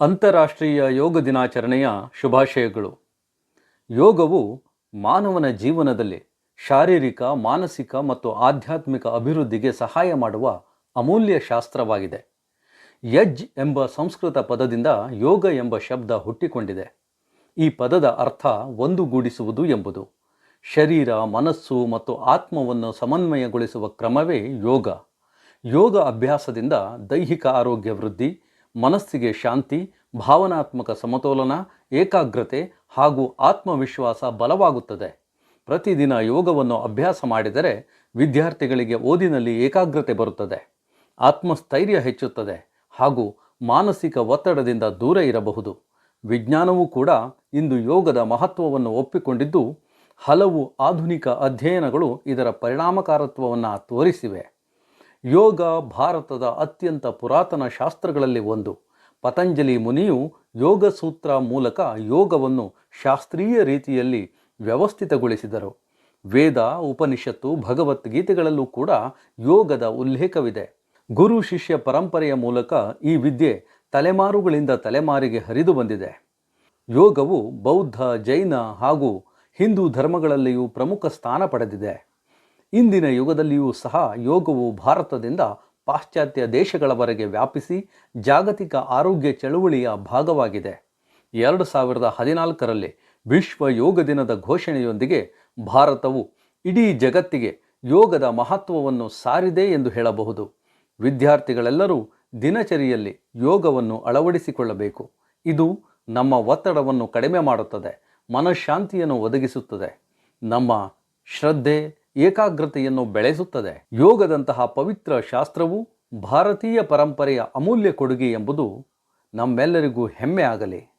ಅಂತಾರಾಷ್ಟ್ರೀಯ ಯೋಗ ದಿನಾಚರಣೆಯ ಶುಭಾಶಯಗಳು. ಯೋಗವು ಮಾನವನ ಜೀವನದಲ್ಲಿ ಶಾರೀರಿಕ, ಮಾನಸಿಕ ಮತ್ತು ಆಧ್ಯಾತ್ಮಿಕ ಅಭಿವೃದ್ಧಿಗೆ ಸಹಾಯ ಮಾಡುವ ಅಮೂಲ್ಯ ಶಾಸ್ತ್ರವಾಗಿದೆ. ಯಜ್ ಎಂಬ ಸಂಸ್ಕೃತ ಪದದಿಂದ ಯೋಗ ಎಂಬ ಶಬ್ದ ಹುಟ್ಟಿಕೊಂಡಿದೆ. ಈ ಪದದ ಅರ್ಥ ಒಂದುಗೂಡಿಸುವುದು ಎಂಬುದು. ಶರೀರ, ಮನಸ್ಸು ಮತ್ತು ಆತ್ಮವನ್ನು ಸಮನ್ವಯಗೊಳಿಸುವ ಕ್ರಮವೇ ಯೋಗ. ಯೋಗ ಅಭ್ಯಾಸದಿಂದ ದೈಹಿಕ ಆರೋಗ್ಯ ವೃದ್ಧಿ, ಮನಸ್ಸಿಗೆ ಶಾಂತಿ ಭಾವನಾತ್ಮಕ ಸಮತೋಲನ, ಏಕಾಗ್ರತೆ ಹಾಗೂ ಆತ್ಮವಿಶ್ವಾಸ ಬಲವಾಗುತ್ತದೆ. ಪ್ರತಿದಿನ ಯೋಗವನ್ನು ಅಭ್ಯಾಸ ಮಾಡಿದರೆ ವಿದ್ಯಾರ್ಥಿಗಳಿಗೆ ಓದಿನಲ್ಲಿ ಏಕಾಗ್ರತೆ ಬರುತ್ತದೆ. ಆತ್ಮಸ್ಥೈರ್ಯ ಹೆಚ್ಚುತ್ತದೆ ಹಾಗೂ ಮಾನಸಿಕ ಒತ್ತಡದಿಂದ ದೂರ ಇರಬಹುದು. ವಿಜ್ಞಾನವೂ ಕೂಡ ಇಂದು ಯೋಗದ ಮಹತ್ವವನ್ನು ಒಪ್ಪಿಕೊಂಡಿದ್ದು, ಹಲವು ಆಧುನಿಕ ಅಧ್ಯಯನಗಳು ಇದರ ಪರಿಣಾಮಕಾರತ್ವವನ್ನು ತೋರಿಸಿವೆ. ಯೋಗ ಭಾರತದ ಅತ್ಯಂತ ಪುರಾತನ ಶಾಸ್ತ್ರಗಳಲ್ಲಿ ಒಂದು. ಪತಂಜಲಿ ಮುನಿಯು ಯೋಗ ಸೂತ್ರ ಮೂಲಕ ಯೋಗವನ್ನು ಶಾಸ್ತ್ರೀಯ ರೀತಿಯಲ್ಲಿ ವ್ಯವಸ್ಥಿತಗೊಳಿಸಿದರು. ವೇದ, ಉಪನಿಷತ್ತು, ಭಗವದ್ಗೀತೆಗಳಲ್ಲೂ ಕೂಡ ಯೋಗದ ಉಲ್ಲೇಖವಿದೆ. ಗುರು ಶಿಷ್ಯ ಪರಂಪರೆಯ ಮೂಲಕ ಈ ವಿದ್ಯೆ ತಲೆಮಾರುಗಳಿಂದ ತಲೆಮಾರಿಗೆ ಹರಿದು ಬಂದಿದೆ. ಯೋಗವು ಬೌದ್ಧ, ಜೈನ ಹಾಗೂ ಹಿಂದೂ ಧರ್ಮಗಳಲ್ಲಿಯೂ ಪ್ರಮುಖ ಸ್ಥಾನ ಪಡೆದಿದೆ. ಇಂದಿನ ಯುಗದಲ್ಲಿಯೂ ಸಹ ಯೋಗವು ಭಾರತದಿಂದ ಪಾಶ್ಚಾತ್ಯ ದೇಶಗಳವರೆಗೆ ವ್ಯಾಪಿಸಿ ಜಾಗತಿಕ ಆರೋಗ್ಯ ಚಳುವಳಿಯ ಭಾಗವಾಗಿದೆ. ಎರಡು ಸಾವಿರದ ಹದಿನಾಲ್ಕರಲ್ಲಿ ವಿಶ್ವ ಯೋಗ ದಿನದ ಘೋಷಣೆಯೊಂದಿಗೆ ಭಾರತವು ಇಡೀ ಜಗತ್ತಿಗೆ ಯೋಗದ ಮಹತ್ವವನ್ನು ಸಾರಿದೆ ಎಂದು ಹೇಳಬಹುದು. ವಿದ್ಯಾರ್ಥಿಗಳೆಲ್ಲರೂ ದಿನಚರಿಯಲ್ಲಿ ಯೋಗವನ್ನು ಅಳವಡಿಸಿಕೊಳ್ಳಬೇಕು. ಇದು ನಮ್ಮ ಒತ್ತಡವನ್ನು ಕಡಿಮೆ ಮಾಡುತ್ತದೆ, ಮನಃಶಾಂತಿಯನ್ನು ಒದಗಿಸುತ್ತದೆ. ನಮ್ಮ ಶ್ರದ್ಧೆ ಏಕಾಗ್ರತೆಯನ್ನು ಬೆಳೆಸುತ್ತದೆ. ಯೋಗದಂತಹ ಪವಿತ್ರ ಶಾಸ್ತ್ರವು ಭಾರತೀಯ ಪರಂಪರೆಯ ಅಮೂಲ್ಯ ಕೊಡುಗೆ ಎಂಬುದು ನಮ್ಮೆಲ್ಲರಿಗೂ ಹೆಮ್ಮೆ ಆಗಲಿ.